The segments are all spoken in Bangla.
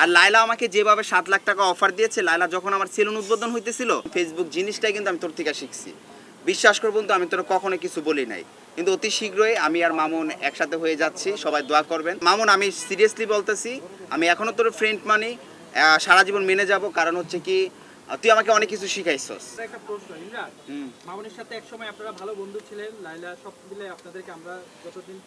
আর লাইলা আমাকে যেভাবে সাত লাখ টাকা অফার দিয়েছে লাইলা যখন আমার সেলুন উদ্বোধন হইতেছিল ফেসবুক জিনিসটাই কিন্তু আমি তোর থেকে শিখছি। বিশ্বাস করব তো আমি তোর কখনো কিছু বলি নাই। কিন্তু অতি শীঘ্রই আমি আর মামুন একসাথে হয়ে যাচ্ছি সবাই দোয়া করবেন। মামুন আমি সিরিয়াসলি বলতেছি আমি এখনও তোর ফ্রেন্ড মানি সারা জীবন মেনে যাব কারণ হচ্ছে কি তুই আমাকে অনেক কিছু শিখাইছস। একটা প্রশ্ন মামুনের সাথে একসময় আপনারা ভালো বন্ধু ছিলেন লাইলা সব মিলে আপনাদেরকে আমরা যতদিন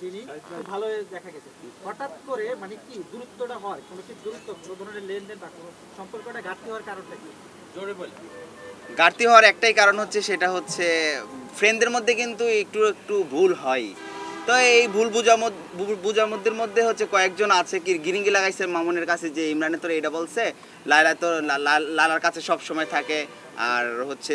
খুব ভালো দেখা গেছে। হঠাৎ করে মানে কি দূরত্বটা হয়? কোনো কি দূরত্ব কোনো ধরনের লেনদেন বা কোনো সম্পর্কটা ঘাটতি হওয়ার কারণটা কি? জোরে বলে। ঘাটতি হওয়ার একটাই কারণ হচ্ছে সেটা হচ্ছে ফ্রেন্ডদের মধ্যে কিন্তু একটু একটু ভুল হয়। তো এই ভুল বুঝা বুঝার মধ্যে মধ্যে হচ্ছে কয়েকজন আছে কি গিরিঙ্গি লাগাইছে মামুনের কাছে যে ইমরানে তোর এটা বলছে লায়লা তো লা- লা- লালার কাছে সব সময় থাকে আর হচ্ছে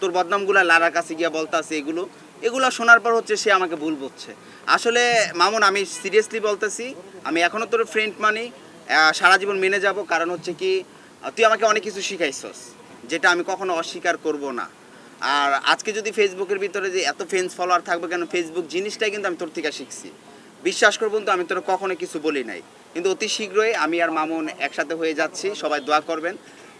তোর বদনামগুলো লালার কাছে গিয়ে বলতাছে এগুলো। এগুলো শোনার পর হচ্ছে সে আমাকে ভুল বুঝছে। আসলে মামুন, আমি সিরিয়াসলি বলতেছি, আমি এখনও তোর ফ্রেন্ড মানি সারা জীবন মেনে যাব। কারণ হচ্ছে কি তুই আমাকে অনেক কিছু শিখাইছস, যেটা আমি কখনো অস্বীকার করব না। আর আজকে যদি ফেসবুকের ভিতরে যে এত ফ্রেন্ডস ফলোয়ার থাকবে কেন, ফেসবুক জিনিসটাই কিন্তু আমি তোর থেকে শিখছি। বিশ্বাস করব তো আমি তোর কখনো কিছু বলি নাই। কিন্তু অতি শীঘ্রই আমি আর মামুন একসাথে হয়ে যাচ্ছি, সবাই দোয়া করবেন।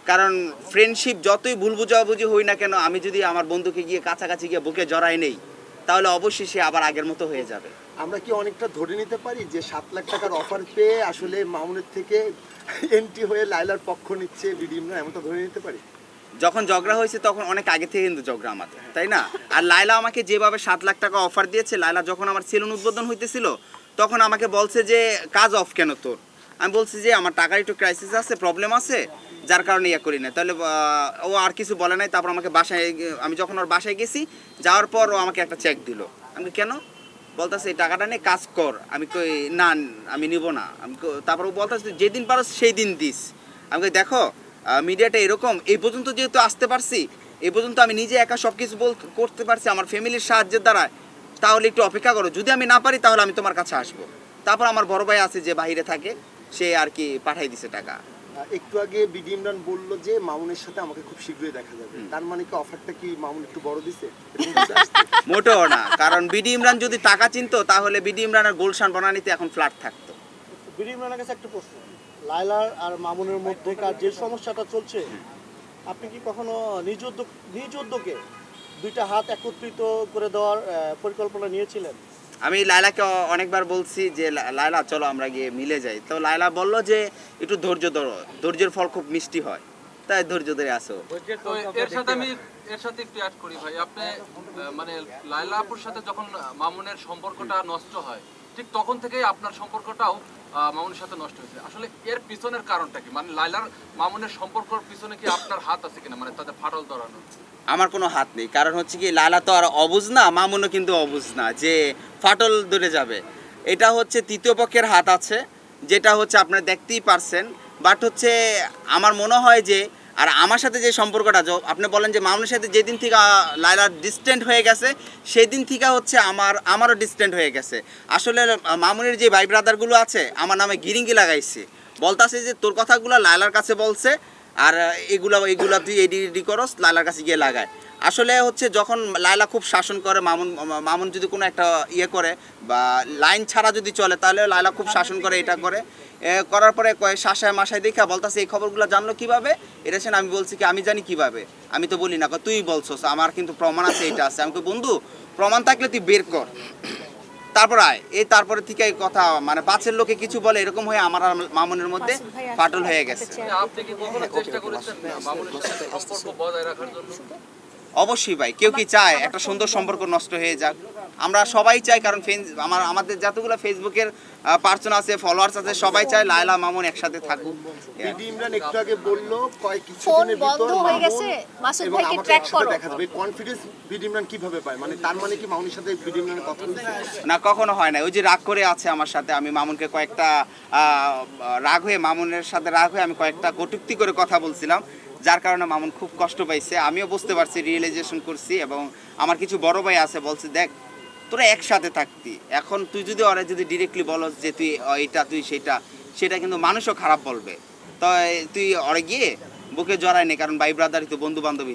কারণ ফ্রেন্ডশিপ যতই ভুল বুঝাবুঝি হই না কেন, আমি যদি আমার বন্ধুকে গিয়ে কাছাকাছি গিয়ে বুকে জড়াই নেই তাহলে অবশ্যই সে আবার আগের মতো হয়ে যাবে। আমরা কি অনেকটা ধরে নিতে পারি যে সাত লাখ টাকার অফার পেয়ে আসলে মামুনের থেকে এন্ট্রি হয়ে লাইলার পক্ষ নিচ্ছে বিডিএমরা এমনটা ধরে নিতে পারি? যখন ঝগড়া হয়েছে তখন অনেক আগে থেকে কিন্তু ঝগড়া আমাদের তাই না? আর লাইলা আমাকে যেভাবে সাত লাখ টাকা অফার দিয়েছে লাইলা যখন আমার সেলুন উদ্বোধন হইতেছিল তখন আমাকে বলছে যে কাজ অফ কেন তোর? আমি বলছি যে আমার টাকার একটু ক্রাইসিস আছে প্রবলেম আছে, যার কারণে ইয়ে করি না। তাহলে ও আর কিছু বলে নাই, তারপর আমাকে বাসায়, আমি যখন ওর বাসায় গেছি, যাওয়ার পর ও আমাকে একটা চেক দিল। আমি কেন? বলতেছে, এই টাকাটা নিয়ে কাজ কর। আমি কই, না, আমি নিব না। আমি তারপর ও বলতেছে যেদিন পারো সেই দিন দিস। আমি কই, দেখো মিডিয়াটা এরকম, এই পর্যন্ত যেহেতু আসতে পারছি, এই পর্যন্ত আমি নিজে একা সব কিছু বল, করতে পারছি আমার ফ্যামিলির সাহায্যের দ্বারা তাহলে একটু অপেক্ষা করো। যদি আমি না পারি, তাহলে আমি তোমার কাছে আসব। তারপর আমার বড় ভাই আছে যে বাইরে থাকে সে আর কি পাঠাই দিছে টাকা। একটু আগে বিডি ইমরান বলল যে মামুনের সাথে আমাকে খুব শীঘ্রই দেখা যাবে। তার মানে কি অফারটা কি মামুন একটু বড় দিছে? মোটেও না কারণ বিডি ইমরান যদি টাকা চিনতো তাহলে বিডি ইমরানের গোলশান বনানিতে এখন ফ্ল্যাট থাকতো। বিডি ইমরানের কাছে একটা প্রশ্ন লাইলার আর মামুনের মধ্যেকার যে সমস্যাটা চলছে আপনি কি কখনো নিজ উদ্যোগ নিজ উদ্যোগে দুইটা হাত একত্রিত করে দেওয়ার পরিকল্পনা নিয়েছিলেন? আমি লাইলাকে অনেকবার বলছি যে লাইলা লায়লা চলো আমরা গিয়ে মিলে যাই। তো লাইলা বলল যে একটু ধৈর্য ধরো। ধৈর্যের ফল খুব মিষ্টি হয়। তাই ধৈর্য ধরে আসো। এর সাথে আমি এর সাথে একটু অ্যাড করি ভাই। আপনি মানে লাইলা আপুর সাথে যখন মামুনের সম্পর্কটা নষ্ট হয় ঠিক তখন থেকেই আপনার সম্পর্কটাও মামুনের সাথে নষ্ট হয়েছে। আসলে এর পিছনের কারণটা কি? মানে লাইলার মামুনের সম্পর্কর পিছনে কি আপনার হাত আছে কিনা? মানে তাদের ফাটল ধরানো আমার কোনো হাত নেই। কারণ হচ্ছে কি লালা তো আর অবুজ না, মামুনও কিন্তু অবুজ না যে ফাটল ধরে যাবে। এটা হচ্ছে তৃতীয় পক্ষের হাত আছে, যেটা হচ্ছে আপনারা দেখতেই পারছেন। বাট হচ্ছে আমার মনে হয় যে আর আমার সাথে যে সম্পর্কটা আপনি বলেন যে মামুনের সাথে যেদিন থেকে লাইলার ডিস্টেন্ট হয়ে গেছে সেই দিন থেকে হচ্ছে আমার, আমারও ডিস্টেন্ট হয়ে গেছে। আসলে মামুনের যে ভাই ব্রাদারগুলো আছে, আমার নামে গিরিঙ্গি লাগাইছে। বলতাছে যে, তোর কথাগুলো লাইলার কাছে বলছে আর এগুলা এগুলা তুই এডি এডি করস লালার কাছে গিয়ে লাগায়। আসলে হচ্ছে যখন লায়লা খুব শাসন করে মামুন মামুন যদি কোনো একটা ইয়ে করে বা লাইন ছাড়া যদি চলে তাহলে লায়লা খুব শাসন করে এটা করে। করার পরে কয় শাসায় মাসায় দেখা বলতাছে এই খবরগুলো জানলো কীভাবে? এটা শুনে আমি বলছি কি আমি জানি কীভাবে। আমি তো বলি না তুই বলছস আমার কিন্তু প্রমাণ আছে এটা আছে। আমি কই, বন্ধু প্রমাণ থাকলে তুই বের কর। তারপর আয়। এই তারপরে থেকে এই কথা মানে পাঁচের লোকে কিছু বলে এরকম হয়ে আমার আর মামুনের মধ্যে ফাটল হয়ে গেছে। আপনি কি কখনো চেষ্টা করেছেন মামুনের সাথে সম্পর্ক বজায় রাখার জন্য? অবশ্যই ভাই কেউ কি চায় একটা সুন্দর সম্পর্ক নষ্ট হয়ে যাক? আমরা সবাই চাই কারণ আমার আমাদের যতগুলো ফেসবুকের পার্সন আছে ফলোয়ার্স আছে সবাই চায় লায়লা মামুন একসাথে থাকুক। বিডি ইমরান একটু আগে বলল কয় ফোন কিছুদিনের বন্ধ ভিতর হয়ে গেছে। মাসুদ ভাইকে ট্র্যাক করো। দেখা যাবে। কনফিডেন্স বিডি ইমরান কীভাবে পায়? মানে তার মানে কি মামুনের সাথে বিডি ইমরানের কথা না কখনো হয় না। ওই যে রাগ করে আছে আমার সাথে আমি মামুনকে কয়েকটা আহ, রাগ হয়ে মামুনের সাথে রাগ হয়ে আমি কয়েকটা কটুক্তি করে কথা বলছিলাম। যার কারণে মামুন খুব কষ্ট পাইছে। আমিও বুঝতে পারছি রিয়েলাইজেশন করছি এবং আমার কিছু বড় ভাই আছে, বলছে, দেখ, তোরা একসাথে থাকতি। এখন তুই যদি ওরা যদি ডিরেক্টলি বলস যে তুই এটা তুই সেটা সেটা কিন্তু মানুষও খারাপ বলবে। তো তুই ওরে গিয়ে বুকে জড়ায় নে, কারণ ভাই ব্রাদারই তো বন্ধু বান্ধবী